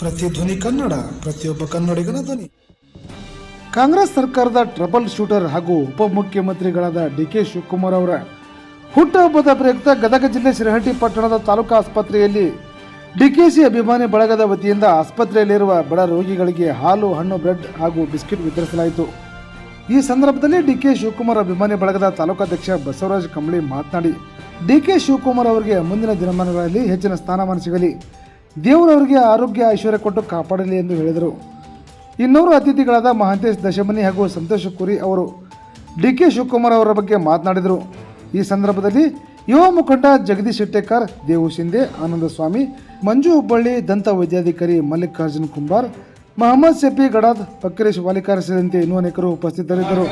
ಪ್ರತಿಧ್ವನಿ ಕನ್ನಡ, ಪ್ರತಿಯೊಬ್ಬ ಕನ್ನಡಿಗನ ಧ್ವನಿ. ಕಾಂಗ್ರೆಸ್ ಸರ್ಕಾರದ ಟ್ರಬಲ್ ಶೂಟರ್ ಹಾಗೂ ಉಪಮುಖ್ಯಮಂತ್ರಿಗಳಾದ ಡಿ ಕೆ ಶಿವಕುಮಾರ್ ಅವರ ಹುಟ್ಟುಹಬ್ಬದ ಪ್ರಯುಕ್ತ ಗದಗ ಜಿಲ್ಲೆ ಶಿರಹಟ್ಟಿ ಪಟ್ಟಣದ ತಾಲೂಕು ಆಸ್ಪತ್ರೆಯಲ್ಲಿ ಡಿಕೆಸಿ ಅಭಿಮಾನಿ ಬಳಗದ ವತಿಯಿಂದ ಆಸ್ಪತ್ರೆಯಲ್ಲಿರುವ ಬಡ ರೋಗಿಗಳಿಗೆ ಹಾಲು, ಹಣ್ಣು, ಬ್ರೆಡ್ ಹಾಗೂ ಬಿಸ್ಕೆಟ್ ವಿತರಿಸಲಾಯಿತು. ಈ ಸಂದರ್ಭದಲ್ಲಿ ಡಿ ಕೆ ಶಿವಕುಮಾರ್ ಅಭಿಮಾನಿ ಬಳಗದ ತಾಲೂಕಾಧ್ಯಕ್ಷ ಬಸವರಾಜ ಕಂಬಳಿ ಮಾತನಾಡಿ ಡಿ ಕೆ ಶಿವಕುಮಾರ್ ಅವರಿಗೆ ಮುಂದಿನ ದಿನಮಾನಗಳಲ್ಲಿ ಹೆಚ್ಚಿನ ಸ್ಥಾನಮಾನ ಸಿಗಲಿ. ದೇವರವರಿಗೆ ಆರೋಗ್ಯ, ಐಶ್ವರ್ಯ ಕೊಟ್ಟು ಕಾಪಾಡಲಿ ಎಂದು ಹೇಳಿದರು. ಇನ್ನೂರು ಅತಿಥಿಗಳಾದ ಮಹಾಂತೇಶ್ ದಶಮನಿ ಹಾಗೂ ಸಂತೋಷ್ ಕುರಿ ಅವರು ಡಿ ಕೆ ಶಿವಕುಮಾರ್ ಅವರ ಬಗ್ಗೆ ಮಾತನಾಡಿದರು. ಈ ಸಂದರ್ಭದಲ್ಲಿ ಯುವ ಮುಖಂಡ ಜಗದೀಶ್ ಶೆಟ್ಟೇಕರ್, ದೇವು ಶಿಂದೆ ಆನಂದ ಸ್ವಾಮಿ, ಮಂಜು ಹುಬ್ಬಳ್ಳಿ, ದಂತ ವೈದ್ಯಾಧಿಕಾರಿ ಮಲ್ಲಿಕಾರ್ಜುನ್ ಕುಂಬಾರ್, ಮಹಮ್ಮದ್ ಶಫಿ ಗಡಾದ್, ಪಕ್ಕರೇಶ್ ವಾಲಿಕಾರ್ ಸೇರಿದಂತೆ ಇನ್ನೂ ಅನೇಕರು ಉಪಸ್ಥಿತರಿದ್ದರು.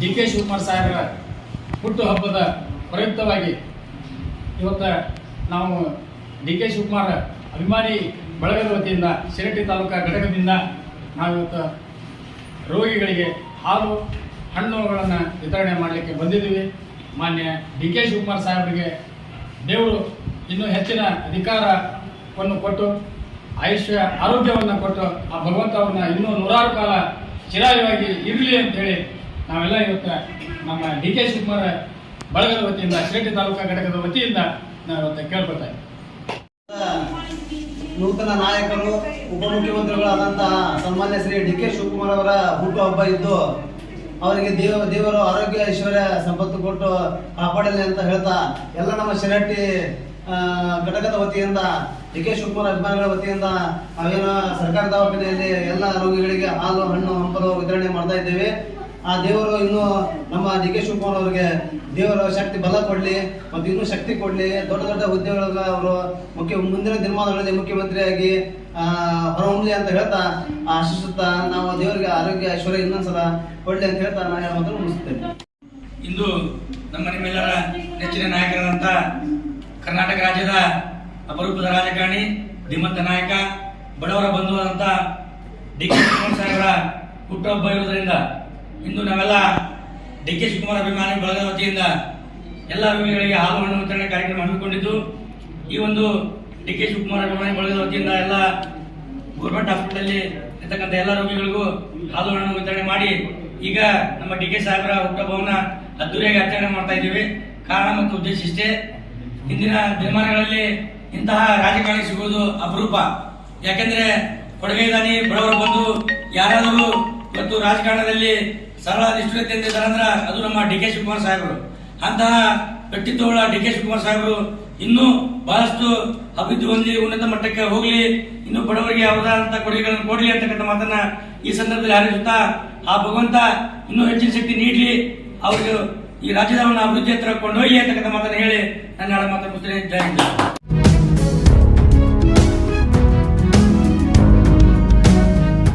ಡಿ ಕೆ ಶಿವಕುಮಾರ್ ಸಾಹೇಬರ ಹುಟ್ಟು ಹಬ್ಬದ ಪ್ರಯುಕ್ತವಾಗಿ ಇವತ್ತ ನಾವು ಡಿ ಕೆ ಶಿವಕುಮಾರ್ ಅಭಿಮಾನಿ ಬಳಗದ ವತಿಯಿಂದ ಶಿರಟ್ಟಿ ತಾಲೂಕಾ ಘಟಕದಿಂದ ನಾವು ಇವತ್ತು ರೋಗಿಗಳಿಗೆ ಹಾಲು ಹಣ್ಣುಗಳನ್ನು ವಿತರಣೆ ಮಾಡಲಿಕ್ಕೆ ಬಂದಿದ್ದೀವಿ. ಮಾನ್ಯ ಡಿ ಕೆ ಶಿವಕುಮಾರ್ ಸಾಹೇಬರಿಗೆ ದೇವರು ಇನ್ನೂ ಹೆಚ್ಚಿನ ಅಧಿಕಾರವನ್ನು ಕೊಟ್ಟು, ಆಯುಷ್ಯ ಆರೋಗ್ಯವನ್ನು ಕೊಟ್ಟು, ಆ ಭಗವಂತ ಅವ್ರನ್ನ ಇನ್ನೂ ನೂರಾರು ಕಾಲ ಚಿರಾಯವಾಗಿ ಇರಲಿ ಅಂತೇಳಿ ನಾವೆಲ್ಲ ಇವತ್ತು ನಮ್ಮ ಡಿ ಕೆ ಶಿವಕುಮಾರ್ ಬಳಗದ ವತಿಯಿಂದ ಶಿರಟ್ಟಿ ತಾಲೂಕಾ ಘಟಕದ ವತಿಯಿಂದ ನಾನು ಕೇಳ್ಕೊತಾ ನೂತನ ನಾಯಕರು, ಉಪಮುಖ್ಯಮಂತ್ರಿಗಳಾದಂತಹ ಸನ್ಮಾನ್ಯ ಶ್ರೀ ಡಿ ಕೆ ಶಿವಕುಮಾರ್ ಅವರ ಹುಟ್ಟುಹಬ್ಬ ಇದ್ದು, ಅವರಿಗೆ ದೇವ, ದೇವರು ಆರೋಗ್ಯ ಐಶ್ವರ್ಯ ಸಂಪತ್ತು ಕೊಟ್ಟು ಕಾಪಾಡಲಿ ಅಂತ ಹೇಳ್ತಾ, ಎಲ್ಲ ನಮ್ಮ ಶಿರಟ್ಟಿ ಘಟಕದ ವತಿಯಿಂದ, ಡಿ ಕೆ ಶಿವಕುಮಾರ್ ಅಭಿಮಾನಿಗಳ ವತಿಯಿಂದ ನಾವೇನು ಸರ್ಕಾರ ದವಾಖಾನೆಯಲ್ಲಿ ಎಲ್ಲ ರೋಗಿಗಳಿಗೆ ಹಾಲು, ಹಣ್ಣು, ಹಂಪಲು ವಿತರಣೆ ಮಾಡ್ತಾ ಇದ್ದೇವೆ. ಆ ದೇವರು ಇನ್ನು ನಮ್ಮ ಡಿ ಕೆ ಶಿವಕುಮಾರ್ ಅವರಿಗೆ ದೇವರ ಶಕ್ತಿ ಬಲ ಕೊಡ್ಲಿ ಮತ್ತು ಇನ್ನೂ ಶಕ್ತಿ ಕೊಡ್ಲಿ. ದೊಡ್ಡ ದೊಡ್ಡ ಹುದ್ದೆಗಳ ಅವರು ಮುಖ್ಯ ಮುಂದಿನ ದಿನಮಾನಗಳಲ್ಲಿ ಮುಖ್ಯಮಂತ್ರಿಯಾಗಿ ಹೊರಹೊಮ್ಮಲಿ ಅಂತ ಹೇಳ್ತಾ ಆಶಿಸುತ್ತಾ ನಾವು ದೇವರಿಗೆ ಆರೋಗ್ಯ, ಐಶ್ವರ್ಯ ಇನ್ನೊಂದ್ಸಲ ಕೊಡ್ಲಿ ಅಂತ ಹೇಳ್ತಾ ನಾನು ಹೇಳೋ ಮಾತನ್ನು ಮುಗಿಸ್ತೇನೆ. ಇಂದು ನಮ್ಮ ನಿಮ್ಮೆಲ್ಲರ ನೆಚ್ಚಿನ ನಾಯಕರಾದಂಥ ಕರ್ನಾಟಕ ರಾಜ್ಯದ ಅಪರೂಪದ ರಾಜಕಾರಣಿ ಧೀಮಂತ ನಾಯಕ, ಬಡವರ ಬಂಧುವಾದಂಥ ಡಿ ಕೆ ಶಿವಕುಮಾರ್ ಸಾಹೇಬರ ಹುಟ್ಟುಹಬ್ಬ ಇರುವುದರಿಂದ ಇಂದು ನಾವೆಲ್ಲ ಡಿ ಕೆ ಶಿವಕುಮಾರ್ ಅಭಿಮಾನಿ ಬಳಗದ ವತಿಯಿಂದ ಎಲ್ಲ ಅಭಿಮಾನಿಗಳಿಗೆ ಹಾಲು, ಹಣ್ಣು ವಿತರಣೆ ಕಾರ್ಯಕ್ರಮ ಹಮ್ಮಿಕೊಂಡಿದ್ದು, ಈ ಒಂದು ಡಿ ಕೆ ಶಿವಕುಮಾರ್ ಅಭಿಮಾನಿ ಬಳಗದ ವತಿಯಿಂದ ಎಲ್ಲ ಗೌರ್ಮೆಂಟ್ ಹಾಸ್ಪಿಟಲ್ ಇರ್ತಕ್ಕಂಥ ಎಲ್ಲ ರೋಗಿಗಳಿಗೂ ಹಾಲು, ಹಣ್ಣು ವಿತರಣೆ ಮಾಡಿ ಈಗ ನಮ್ಮ ಡಿ ಕೆ ಸಾಹೇಬರ ಹುಟ್ಟುಹಬ್ಬವನ್ನ ಅದ್ದೂರಿಯಾಗಿ ಆಚರಣೆ ಮಾಡ್ತಾ ಇದ್ದೀವಿ. ಕಾರಣ ಮತ್ತು ಉದ್ದೇಶ ಇಷ್ಟೇ, ಇಂದಿನ ದಿನಮಾನಗಳಲ್ಲಿ ಇಂತಹ ರಾಜಕಾರಣಿ ಸಿಗುವುದು ಅಪರೂಪ. ಯಾಕೆಂದ್ರೆ ಕೊಡುಗೆ ದಾನಿ ಬಡವರ ಬಂದು ಯಾರಾದರೂ ಇವತ್ತು ರಾಜಕಾರಣದಲ್ಲಿ ಸರಳ ನಿಷ್ಠುರತೆ ಎಂದಿದ್ದಾರೆ ಅಂದ್ರೆ ಅದು ನಮ್ಮ ಡಿ ಕೆ ಶಿವಕುಮಾರ್ ಸಾಹೇಬರು. ಅಂತಹ ವ್ಯಕ್ತಿತ್ವಗಳ ಡಿ ಕೆ ಶಿವಕುಮಾರ್ ಸಾಹೇಬರು ಇನ್ನೂ ಬಹಳಷ್ಟು ಅಭಿವೃದ್ಧಿ ಹೊಂದಿ ಉನ್ನತ ಮಟ್ಟಕ್ಕೆ ಹೋಗಲಿ, ಇನ್ನು ಬಡವರಿಗೆ ಯಾವುದಾದಂತ ಕೊಡುಗೆಗಳನ್ನು ಕೊಡಲಿ ಅಂತಕ್ಕಂಥ ಮಾತನ್ನ ಈ ಸಂದರ್ಭದಲ್ಲಿ ಹಾರೈಸುತ್ತಾ ಆ ಭಗವಂತ ಇನ್ನೂ ಹೆಚ್ಚಿನ ಶಕ್ತಿ ನೀಡಲಿ ಅವರು ಈ ರಾಜ್ಯದ ಅಭಿವೃದ್ಧಿ ಹತ್ರ ಕೊಂಡೊಯ್ಯಿ ಅಂತಕ್ಕಂಥ ಮಾತನ್ನ ಹೇಳಿ ನನ್ನ ಮಾತನ್ನು ಜಯ